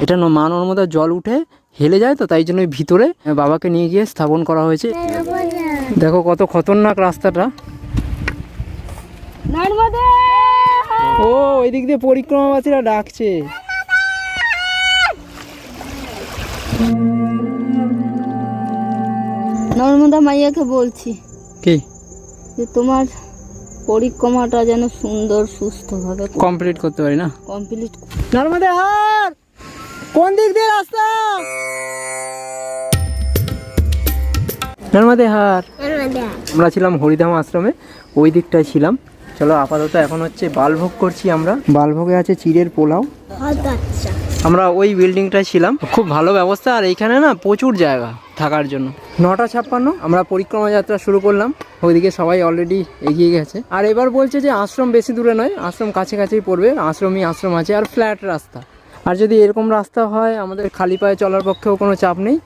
এটা ন- মা নর্মদার জল উঠে হেলে যায় তো তাই জন্য ভিতরে বাবাকে নিয়ে গিয়ে স্থাপন করা হয়েছে। দেখো কত খতরনাক রাস্তাটা। ও ওই দিক দিয়ে পরিক্রমাবাসীরা ডাকছে। নর্মদা মাইয়াকে বলছি কি? তোমার পরিক্রমাটা যেন সুন্দর সুস্থভাবে কমপ্লিট করতে পারি না? কমপ্লিট নর্মদে হার কোন দিক দিয়ে রাস্তা? নর্মদে হার আমরা ছিলাম হরিধাম আশ্রমে ওই দিকটায় ছিলাম। চলো আপাতত এখন হচ্ছে বালভোগ করছি আমরা। বালভোগে আছে চিড়ের পোলাও। আচ্ছা। আমরা ওই বিল্ডিংটায় ছিলাম। খুব ভালো ব্যবস্থা আর এইখানে না প্রচুর জায়গা থাকার জন্য। নটা ছাপ্পান্ন আমরা পরিক্রমা যাত্রা শুরু করলাম। ওইদিকে সবাই অলরেডি এগিয়ে গেছে। আর এবার বলছে যে আশ্রম বেশি দূরে নয়, আশ্রম কাছে কাছেই পড়বে, আশ্রমই আশ্রম আছে আর ফ্ল্যাট রাস্তা। আর যদি এরকম রাস্তা হয়, আমাদের খালি পায়ে চলার পক্ষেও কোনো চাপ নেই।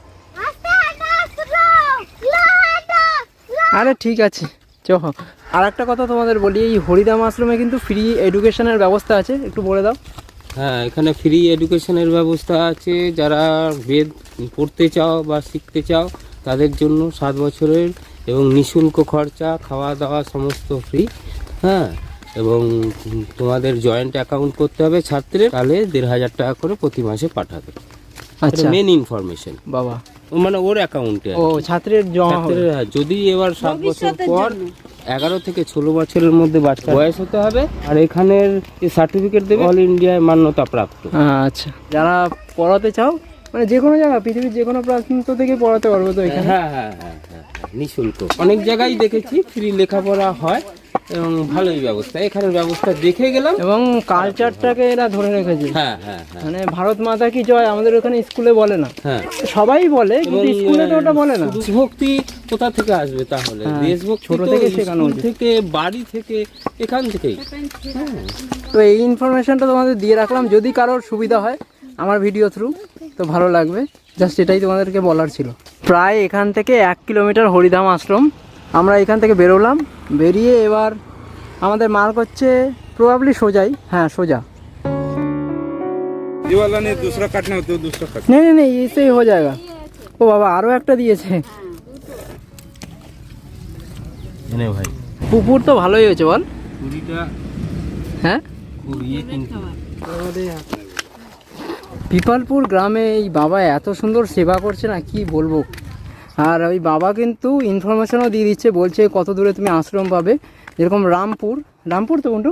আরে ঠিক আছে, চ। আর একটা কথা তোমাদের বলি, এই হরিদাম আশ্রমে কিন্তু ফ্রি এডুকেশনের ব্যবস্থা আছে, একটু বলে দাও। হ্যাঁ এখানে ফ্রি এডুকেশনের ব্যবস্থা আছে। যারা বেদ পড়তে চাও বা শিখতে চাও, তাদের জন্য সাত বছরের এবং নিঃশুল্ক খরচা খাওয়া দাওয়া সমস্ত ফ্রি হ্যাঁ? এবং তোমাদের জয়েন্ট অ্যাকাউন্ট করতে হবে ছাত্রের তাহলে দেড় হাজার টাকা করে প্রতি মাসে পাঠাবে। আচ্ছা। মেন ইনফরমেশন বাবা। মানে ওর অ্যাকাউন্টে ও ছাত্রের জমা হবে। ছাত্রের হ্যাঁ, যদি এবার সাত বছর পর এগারো থেকে ষোলো বছরের মধ্যে বাচ্চা বয়স হতে হবে আর এখানের সার্টিফিকেট দেবে অল ইন্ডিয়ায় মান্যতা প্রাপ্ত আচ্ছা। যারা পড়াতে চাও মানে যে কোনো জায়গা পৃথিবীর যে কোনো প্রান্ত থেকে পড়াতে পারব তো এখানে। হ্যাঁ হ্যাঁ হ্যাঁ হ্যাঁ নিঃশুল্ক। অনেক জায়গায় দেখেছি ফ্রি লেখাপড়া হয় এবং ভালোই ব্যবস্থা। এখানের ব্যবস্থা দেখে গেলাম। এবং কালচারটাকে এরা ধরে রেখেছে। হ্যাঁ হ্যাঁ হ্যাঁ। মানে ভারত মাতা কি জয় আমাদের ওখানে স্কুলে বলে না। হ্যাঁ। সবাই বলে কিন্তু স্কুলে তো ওটা বলে না। দেশভক্তি কোথা থেকে আসবে তাহলে? হ্যাঁ, দেশভক্তি ছোট থেকে শেখানো থেকে বাড়ি থেকে এখান থেকেই। হ্যাঁ। তো এই ইনফরমেশনটা তোমাদের দিয়ে রাখলাম। যদি কারোর সুবিধা হয় আমার ভিডিও থ্রু তো ভালো লাগবে। জাস্ট এটাই তোমাদেরকে বলার ছিল। প্রায় এখান থেকে এক কিলোমিটার হরিধাম আশ্রম আমরা এখান থেকে বেরোলাম। বেরিয়ে এবার আমাদের মার্ক হচ্ছে প্রবাবলি সোজাই। হ্যাঁ সোজা। নেই নেই এসেই ও বাবা আরও একটা দিয়েছে। ভাই। পুকুর তো ভালোই হয়েছে বল। হ্যাঁ? পিপালপুর গ্রামে এই বাবা এত সুন্দর সেবা করছে না কি বলব? আর ওই বাবা কিন্তু ইনফরমেশনও দিয়ে দিচ্ছে বলছে কত দূরে তুমি আশ্রম পাবে। যেরকম রামপুর রামপুর তো কোনটু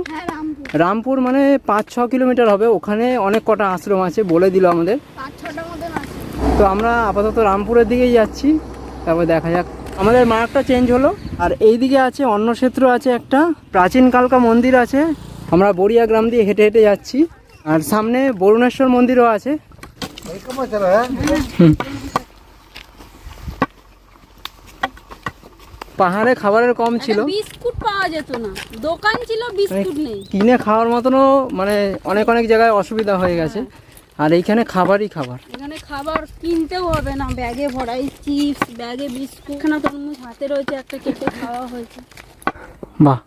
রামপুর। মানে পাঁচ ছ কিলোমিটার হবে ওখানে অনেক কটা আশ্রম আছে বলে দিল আমাদের। তো আমরা আপাতত রামপুরের দিকেই যাচ্ছি তারপর দেখা যাক। আমাদের মার্কটা চেঞ্জ হলো আর এই দিকে আছে অন্নক্ষেত্র আছে একটা প্রাচীনকালকা মন্দির আছে। আমরা বড়িয়া গ্রাম দিয়ে হেঁটে হেঁটে যাচ্ছি। আর সামনে বরুণেশ্বর মন্দিরও আছে। পাহাড়ে খাবারের কম ছিল। বিস্কুট পাওয়া যেত না। দোকান ছিল বিস্কুট নেই। কিনে খাওয়ার মতনও মানে অনেক অনেক জায়গায় অসুবিধা হয়ে গেছে। আর এইখানে খাবারই খাবার। এখানে খাবার কিনতেও হবে না। ব্যাগে ভরাই চিপস ব্যাগে বিস্কুট। এখানে তরমুজ হাতে রয়েছে একটা কেটে খাওয়া হয়েছে। বাহ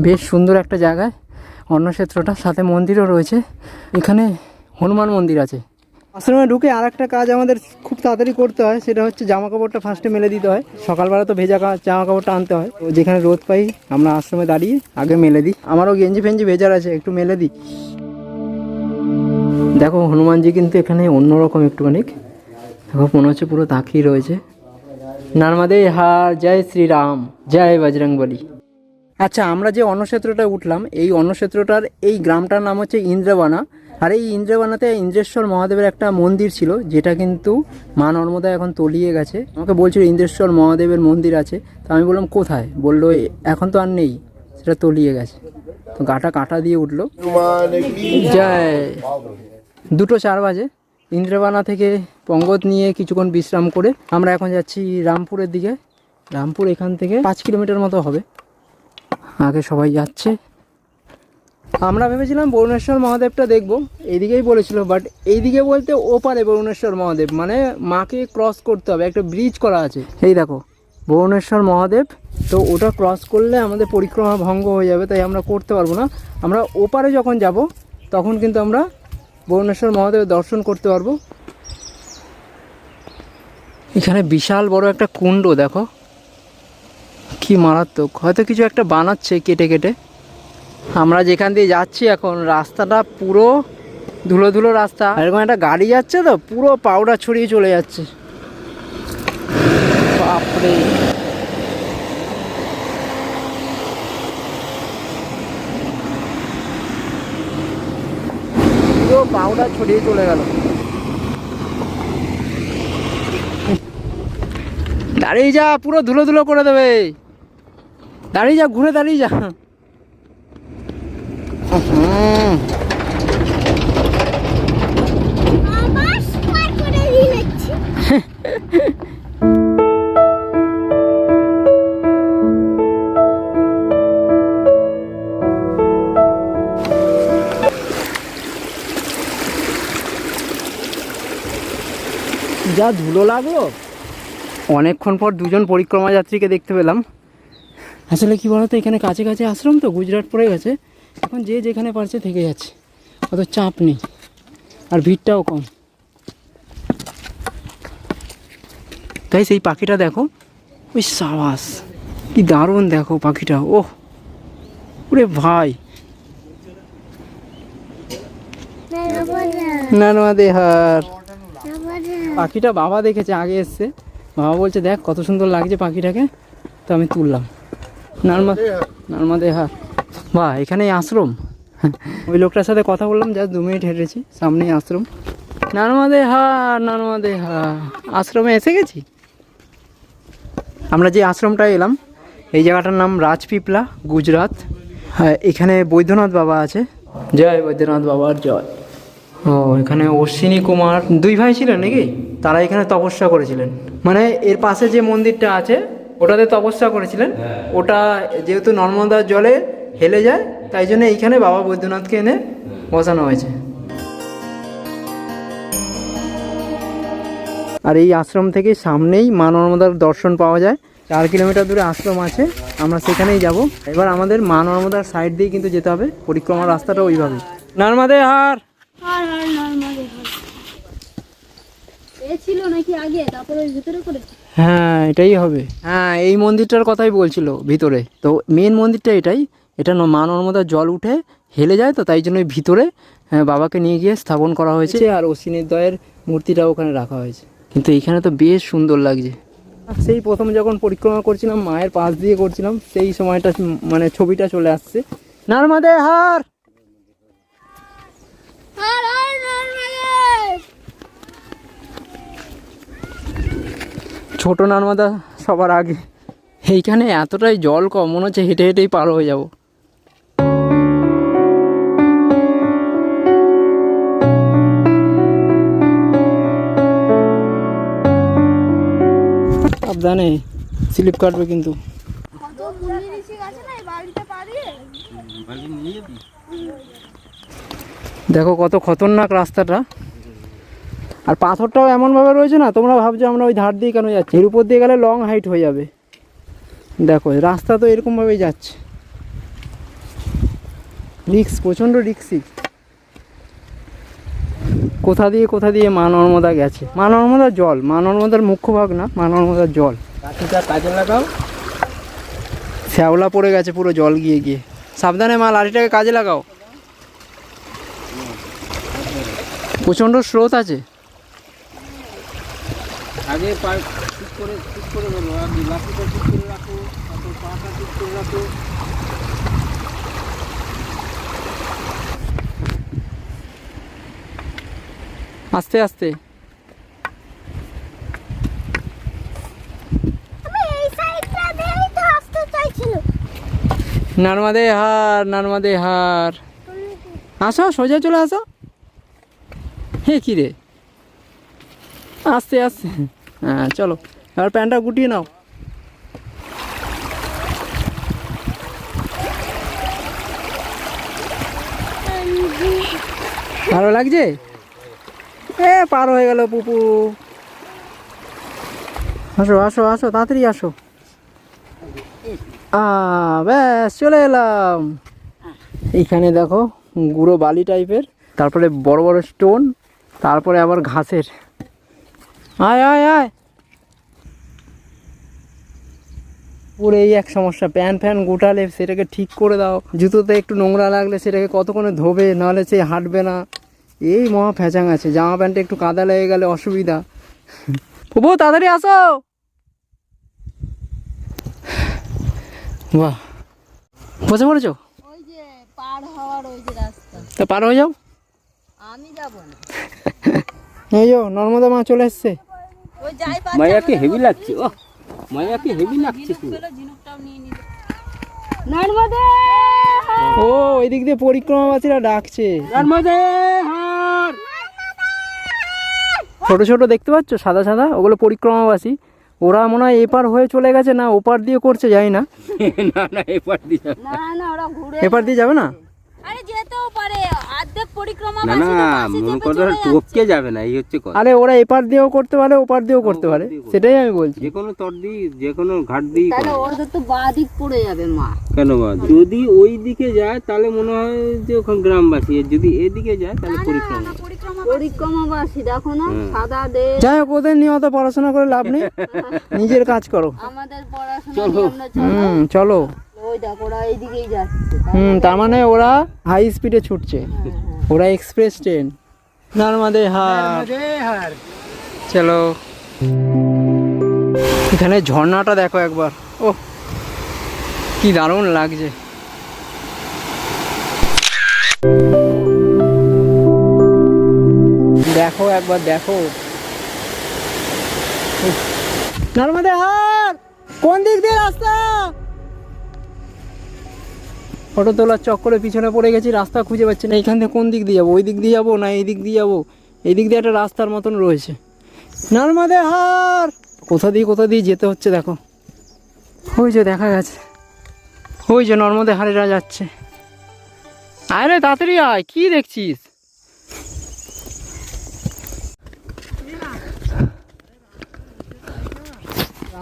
বেশ সুন্দর একটা জায়গায়। অন্নক্ষেত্রটা, সাথে মন্দিরও রয়েছে। এখানে হনুমান মন্দির আছে। আশ্রমে ঢুকে আর একটা কাজ আমাদের খুব তাড়াতাড়ি করতে হয়, সেটা হচ্ছে জামা কাপড়টা ফার্স্টে মেলে দিতে হয়। সকালবেলা তো ভেজা জামা কাপড়টা আনতে হয়। যেখানে রোদ পাই, আমরা আশ্রমে দাঁড়িয়ে আগে মেলে দিই। আমারও গেঞ্জি ফেঞ্জি ভেজার আছে, একটু মেলে দিই। দেখো, হনুমানজি কিন্তু এখানে অন্যরকম একটুখানি। দেখো, মনে হচ্ছে পুরো তাকিয়ে রয়েছে। নর্মদে হার জয় শ্রীরাম, জয় বজরংবলী। আচ্ছা আমরা যে অন্নক্ষেত্রটায় উঠলাম, এই অন্নক্ষেত্রটার এই গ্রামটার নাম হচ্ছে ইন্দ্রবানা। আর এই ইন্দ্রবানাতে ইন্দ্রেশ্বর মহাদেবের একটা মন্দির ছিল, যেটা কিন্তু মা নর্মদা এখন তলিয়ে গেছে। আমাকে বলছিল, ইন্দ্রেশ্বর মহাদেবের মন্দির আছে। তো আমি বললাম, কোথায়? বলল, এখন তো আর নেই, সেটা তলিয়ে গেছে। তো গাটা কাটা দিয়ে উঠল। জয়। দুটো চার বাজে। ইন্দ্রবানা থেকে পঙ্গত নিয়ে কিছুক্ষণ বিশ্রাম করে আমরা এখন যাচ্ছি রামপুরের দিকে। রামপুর এখান থেকে পাঁচ কিলোমিটার মতো হবে। আগে সবাই যাচ্ছে। আমরা ভেবেছিলাম বরুণেশ্বর মহাদেবটা দেখব এইদিকেই বলেছিল বাট এইদিকে বলতে ওপারে বরুণেশ্বর মহাদেব মানে মাকে ক্রস করতে হবে একটা ব্রিজ করা আছে। এই দেখো বরুণেশ্বর মহাদেব তো ওটা ক্রস করলে আমাদের পরিক্রমা ভঙ্গ হয়ে যাবে তাই আমরা করতে পারব না। আমরা ওপারে যখন যাব তখন কিন্তু আমরা ভুবনেশ্বর মহাদেবের দর্শন করতে পারব। এখানে বিশাল বড় একটা কুণ্ড দেখো। কি মারাত্মক। হয়তো কিছু একটা বানাচ্ছে কেটে কেটে। আমরা যেখান দিয়ে যাচ্ছি এখন, রাস্তাটা পুরো ধুলো ধুলো রাস্তা। এরকম একটা গাড়ি যাচ্ছে তো, পুরো পাউডার ছড়িয়ে চলে যাচ্ছে। বাপরে। পুরো পাউডার ছড়িয়ে চলে গেল। দাঁড়িয়ে যা, পুরো ধুলো ধুলো করে দেবে। দাঁড়িয়ে যা, ঘুরে দাঁড়িয়ে যা। যা ধুলো লাগল। অনেকক্ষণ পর দুজন পরিক্রমা যাত্রীকে দেখতে পেলাম। আসলে কি বলতো, এখানে কাছে কাছে আশ্রম তো, গুজরাট পড়ে গেছে। এখন যে যেখানে পারছে থেকে যাচ্ছে। অত চাপ নেই। আর ভিড়টাও কম। তাই সেই পাখিটা দেখো ওই সাবাস। কি দারুণ দেখো পাখিটা, ওহ! ওরে ভাই! নানমাদে হার পাখিটা বাবা দেখেছে, আগে এসছে। বাবা বলছে, দেখ কত সুন্দর লাগছে পাখিটাকে। তো আমি তুললাম। নার্মা নার্মাদে হার বাহ এখানেই আশ্রম? ওই লোকটার সাথে কথা বললাম জাস্ট দু মিনিট হেঁটেছি সামনেই আশ্রম। নার্মাদে হার নার্মাদে হার আশ্রমে এসে গেছি? আমরা যে আশ্রমটা এলাম এই জায়গাটার নাম রাজপিপলা গুজরাট। হ্যাঁ এখানে বৈদ্যনাথ বাবা আছে। জয় বৈদ্যনাথ বাবার জয়। ও এখানে অশ্বিনী কুমার। দুই ভাই ছিলেন নাকি? তারা এখানে তপস্যা করেছিলেন। মানে এর পাশে যে মন্দিরটা আছে ওটাতে তপস্যা করেছিলেন। ওটা যেহেতু নর্মদার জলে হেলে যায় তাই জন্য এইখানে বাবা বৈদ্যনাথকে এনে বসানো হয়েছে। আর এই আশ্রম থেকে সামনেই মা নর্মদার দর্শন পাওয়া যায়। চার কিলোমিটার দূরে আশ্রম আছে আমরা সেখানেই যাব। এবার আমাদের মা নর্মদার সাইড দিয়ে কিন্তু যেতে হবে। পরিক্রমার রাস্তাটা ওইভাবে নর্মদে হার। ছিল নাকি আগে? তারপরে ভিতরে করেছে হ্যাঁ এটাই হবে। হ্যাঁ এই মন্দিরটার কথাই বলছিল ভিতরে। তো মেন মন্দিরটা এটাই। এটা ন- মা নর্মদার জল উঠে হেলে যায় তো তাই জন্য ওই ভিতরে হ্যাঁ, বাবাকে নিয়ে গিয়ে স্থাপন করা হয়েছে। আর অশ্বিনীর দয়ের মূর্তিটাও ওখানে রাখা হয়েছে। কিন্তু এইখানে তো বেশ সুন্দর লাগছে। সেই প্রথম যখন পরিক্রমা করছিলাম মায়ের পাশ দিয়ে করছিলাম সেই সময়টা মানে ছবিটা চলে আসছে। নর্মদে হার! আর আর নর্মালি ছোট নর্মদা সবার আগে। এইখানে এতটাই জল কম, মনে হচ্ছে হেঁটে হেঁটেই পার হয়ে যাব। সাবধানে স্লিপ কাটবে কিন্তু। দেখো কত খতরনাক রাস্তাটা। আর পাথরটাও এমনভাবে রয়েছে না তোমরা ভাবছ আমরা ওই ধার দিয়ে কেন যাচ্ছি? এর উপর দিয়ে গেলে লং হাইট হয়ে যাবে। দেখো রাস্তা তো এরকমভাবেই যাচ্ছে। রিক্স প্রচণ্ড রিক্সি কোথা দিয়ে কোথা দিয়ে মা নর্মদা গেছে? মা নর্মদার জল মা নর্মদার মুখ্য ভাগ না মা নর্মদার জল। কাজে লাগাও। শ্যাওলা পড়ে গেছে পুরো জল গিয়ে গিয়ে। সাবধানে মা লাঠিটাকে কাজে লাগাও। প্রচণ্ড স্রোত আছে। আগে পা ঠিক করে ঠিক করে বলো আগে লাঠিটা ঠিক করে রাখো তারপর পাটা ঠিক করে রাখো। আস্তে আস্তে। এই সাইডটা দিয়েই তো আসতে চাইছিল। নর্মাদে হার নর্মাদে হার। আসো সোজা চলে আসো। হে কি রে? আস্তে আস্তে। হ্যাঁ চলো। এবার প্যান্টটা গুটিয়ে নাও। ভালো লাগছে? এ, পার হয়ে গেল পুপু। আসো আসো আসো, তাড়াতাড়ি আসো। ব্যাস, চলে এলাম। এইখানে দেখো, গুঁড়ো বালি টাইপের তারপরে বড় বড় স্টোন তারপরে আবার ঘাসের। আয় আয় আয়। পুরো এই এক সমস্যা প্যান ফ্যান গোটালে সেটাকে ঠিক করে দাও। জুতোতে একটু নোংরা লাগলে সেটাকে কতক্ষণে ধোবে নাহলে সে হাঁটবে না। এই মহা ফ্যাচাং আছে জামা প্যান্টে একটু কাদা লেগে গেলে অসুবিধা। ফুবু তাড়াতাড়ি আসো। বাহ। বসে পড়েছো? যে তা পার হয়ে যাও। আমি যাব না। এই যাও নর্মদা মা চলে এসছে। মায়াকে হেভি লাগছে ও মায়াকে হেভি লাগছে ও ওই দিক দিয়ে পরিক্রমাবাসীরা ডাকছে। নর্মদে হার! ছোট ছোট দেখতে পাচ্ছ? সাদা সাদা ওগুলো পরিক্রমাবাসী। ওরা মনে হয় এপার হয়ে চলে গেছে না ওপার দিয়ে করছে যাই না। না না এপার দিয়ে না না এপার দিয়ে যাবে না? আরে যেতেও পারে। পরিক্রমা না না মনে করো টপকে যাবে না এই হচ্ছে কথা। আরে ওরা এপার দিয়েও করতে পারে ওপার দিয়েও করতে পারে। সেটাই আমি বলছি। যে কোনো তর দিই যে কোনো ঘাট দিই তাহলে ওদের তো বাদিক পড়ে যাবে মা। কেন বাদ যদি ওই দিকে যায় তাহলে মনে হয় যে ওখানে গ্রামবাসী। যদি এদিকে যায় তাহলে পরিক্রমা। পরিক্রমাবাসী দেখো না সাদা দে যাই হোক ওদের নিয়ে অত পড়াশোনা করে লাভ নেই। নিজের কাজ করো। আমাদের পড়াশোনা চল। হুম চলো। ওই দেখো ওরা এইদিকেই যাচ্ছে। হুম তার মানে ওরা হাই স্পিডে ছুটছে। ওরা এক্সপ্রেস ট্রেন নর্মাদে হার চলো। এখানে ঝর্ণাটা দেখো একবার। ও কি দারুণ লাগছে। দেখো একবার দেখো। নর্মাদে হার কোন দিক দিয়ে রাস্তা? ফটো তোলার চক্করে পিছনে পড়ে গেছি, রাস্তা খুঁজে পাচ্ছি না এইখান থেকে কোন দিক দিয়ে যাব? ওই দিক দিয়ে যাব না এই দিক দিয়ে যাব? এই দিক দিয়ে একটা রাস্তার মতন রয়েছে। নর্মাদে হার! কোথা দিয়ে কোথা দিয়ে যেতে হচ্ছে দেখো। ওই যে দেখা গেছে। ওই যে নর্মদে হারেরা যাচ্ছে। রে তাড়াতাড়ি আয়, কি দেখছিস?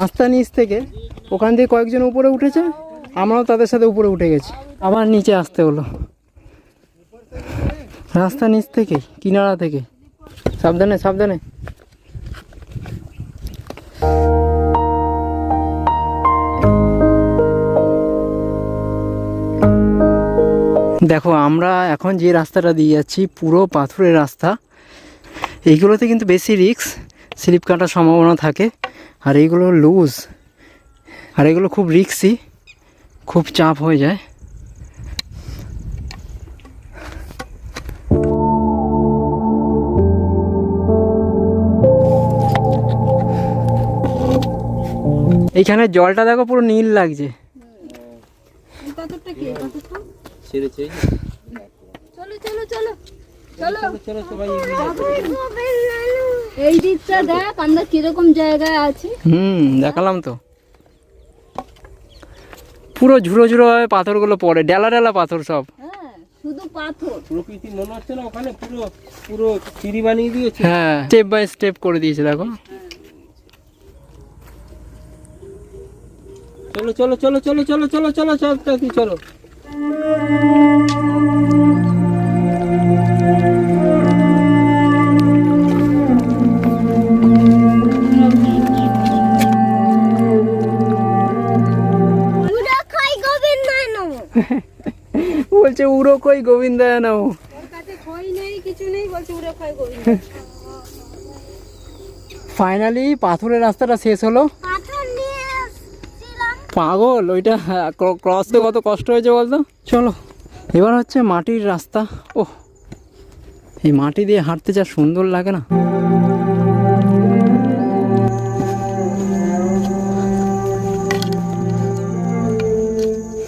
রাস্তা নিচ থেকে ওখান থেকে কয়েকজন উপরে উঠেছে। আমরাও তাদের সাথে উপরে উঠে গেছি। আবার নিচে আসতে হলো। রাস্তা নিচ থেকে, কিনারা থেকে। সাবধানে সাবধানে। দেখো, আমরা এখন যে রাস্তাটা দিয়ে যাচ্ছি, পুরো পাথরের রাস্তা। এইগুলোতে কিন্তু বেশি রিস্ক স্লিপ কাটার সম্ভাবনা থাকে। আর এইগুলো লুজ আর এগুলো খুব রিক্সি খুব চাপ হয়ে যায়। এইখানে জলটা দেখো পুরো নীল লাগছে। এই দিকটা দেখ আমরা কীরকম জায়গায় আছি। হুম দেখালাম তো। পুরো ঝুড়ো ঝুড়ো ভাবে পাথরগুলো পড়ে ডেলা ডেলা পাথর সব হ্যাঁ শুধু পাথর প্রকৃতি মনে হচ্ছে না ওখানে পুরো পুরো সিঁড়ি বানিয়ে দিয়েছে হ্যাঁ স্টেপ বাই স্টেপ করে দিয়েছে দেখো চলো চলো চলো চলো চলো চলো চলো চলো চলো বলছে উড়ো কই গোবিন্দ ফাইনালি পাথরের রাস্তাটা শেষ হলো। পাগল ওইটা ক্রস তো কত কষ্ট হয়েছে বলতো? চলো এবার হচ্ছে মাটির রাস্তা। ও এই মাটি দিয়ে হাঁটতে যা সুন্দর লাগে না।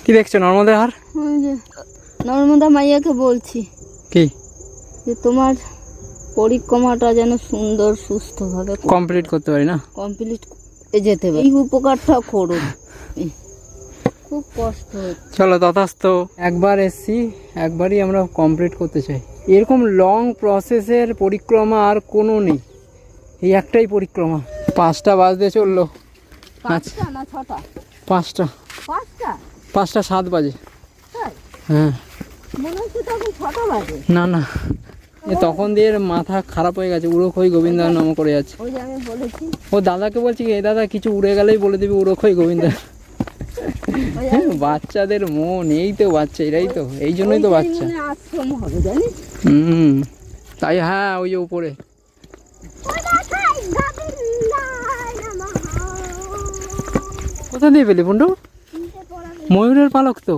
কি দেখছ? নর্মদে যে নর্মদা মাইয়াকে বলছি। কি? যে তোমার পরিক্রমাটা যেন সুন্দর সুস্থভাবে কমপ্লিট করতে পারি না? কমপ্লিট যেতে পারে। এই উপকারটা করুন খুব কষ্ট চলো তথাস্ত একবার এসছি একবারই আমরা কমপ্লিট করতে চাই। এরকম লং প্রসেসের পরিক্রমা আর কোনো নেই। এই একটাই পরিক্রমা। পাঁচটা বাজতে চলল। আচ্ছা পাঁচটা না ছটা? পাঁচটা। পাঁচটা? পাঁচটা সাত বাজে। হ্যাঁ। না না। এ তখন দিয়ে মাথা খারাপ হয়ে গেছে উড়োখই গোবিন্দ নাম করে যাচ্ছে। ও দাদাকে বলছি এ দাদা কিছু উড়ে গেলেই বলে দিবি উড়োখই গোবিন্দ হ্যাঁ, বাচ্চাদের মন এই তো বাচ্চা এরাই তো এই জন্যই তো বাচ্চা। মানে হুম তাই হ্যাঁ ওই যে উপরে। খাই কোথা দিয়ে পেলি পুন্ডু ময়ূরের পালক তো।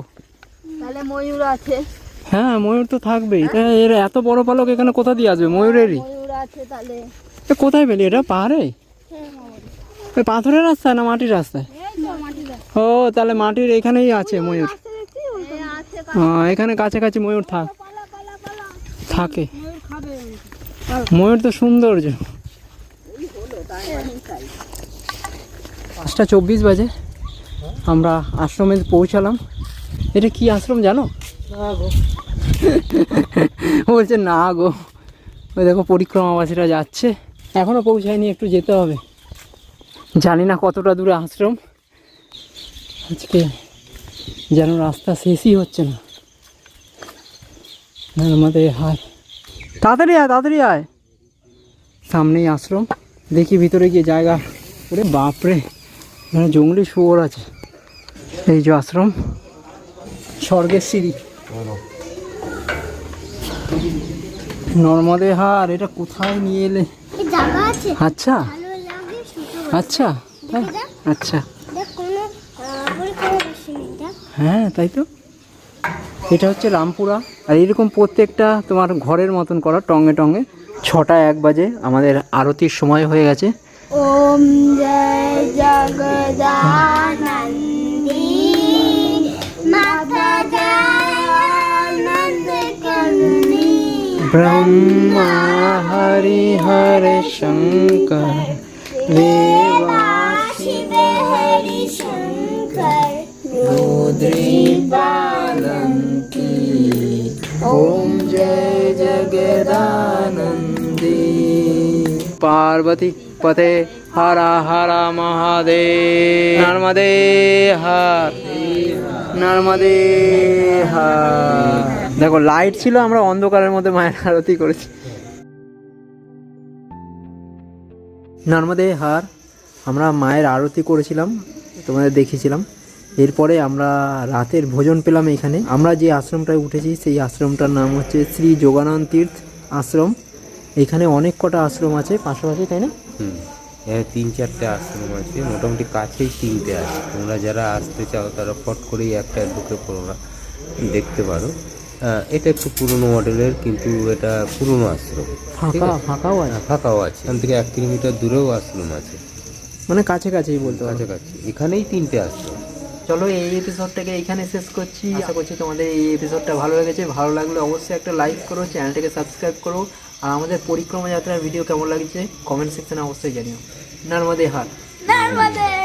তাহলে ময়ূর আছে। হ্যাঁ ময়ূর তো থাকবেই। তা এর এত বড় পালক এখানে কোথা দিয়ে আসবে? ময়ূরেরই। ময়ূর আছে তাহলে। এ কোথায় পেলি? এটা পাহাড়ে? ওই পাথরের রাস্তায় না মাটির রাস্তায়? এই তো মাটিটা ও তাহলে মাটির এখানেই আছে ময়ূর আছে হ্যাঁ এখানে কাছাকাছি ময়ূর থাক। থাকে। ময়ূর তো সৌন্দর্য। পাঁচটা চব্বিশ বাজে। আমরা আশ্রমে পৌঁছালাম। এটা কি আশ্রম জানো? বলছে, না গো। ওই দেখো, পরিক্রমাবাসীরা যাচ্ছে। এখনও পৌঁছায়নি, একটু যেতে হবে। জানি না কতটা দূরে আশ্রম। আজকে যেন রাস্তা শেষই হচ্ছে না। আমাদের হায় তাড়াতাড়ি আয় তাড়াতাড়ি আয়। সামনেই আশ্রম। দেখি ভিতরে গিয়ে জায়গা। ওরে বাপরে এখানে জঙ্গলি শুয়োর আছে। এই যে আশ্রম। স্বর্গের সিঁড়ি। নর্মদে হার এটা কোথায় নিয়ে এলে? আচ্ছা। আচ্ছা? আচ্ছা। হ্যাঁ তাই তো। এটা হচ্ছে রামপুরা। আর এরকম প্রত্যেকটা তোমার ঘরের মতন করা টঙ্গে টঙ্গে ছটা এক বাজে। আমাদের আরতির সময় হয়ে গেছে। ওম জয় জগদানন্দী ब्रह्मा हरि हरे शङ्कर देवा हरि शङ्कर रुद्रीपालङ्की ॐ जय जगदानन्दी पार्वती पते हर हर महादेव नर्मदे हर नर्मदे हर দেখো লাইট ছিল, আমরা অন্ধকারের মধ্যে মায়ের আরতি করেছি। নর্মদে হার, আমরা মায়ের আরতি করেছিলাম, তোমাদের দেখিয়েছিলাম। এরপরে আমরা রাতের ভোজন পেলাম এখানে। আমরা যে আশ্রমটায় উঠেছি, সেই আশ্রমটার নাম হচ্ছে শ্রী যোগানন্দ তীর্থ আশ্রম। এখানে অনেক কটা আশ্রম আছে, পাশাপাশি, তাই না? তিন চারটে আশ্রম আছে, মোটামুটি কাছেই তিনটে আছে। তোমরা যারা আসতে চাও, তারা ফট করেই একটা ঢুকে পড়ো দেখতে পারো। এটা একটু পুরনো মডেলের কিন্তু এটা পুরনো আশ্রম। ফাঁকাও আছে? হ্যাঁ, ফাঁকাও আছে। এখান থেকে এক কিলোমিটার দূরেও আশ্রম আছে। মানে কাছে কাছেই বলতে কাছাকাছি। এখানেই তিনটে আশ্রম। চলো এই এপিসোডটাকে এখানে শেষ করছি। আশা করছি তোমাদের এই এপিসোডটা ভালো লেগেছে। ভালো লাগলে অবশ্যই একটা লাইক করো চ্যানেলটাকে সাবস্ক্রাইব করো। আর আমাদের পরিক্রমা যাত্রার ভিডিও কেমন লাগছে কমেন্ট সেকশনে অবশ্যই জানিও। নর্মদে হার নর্মদে।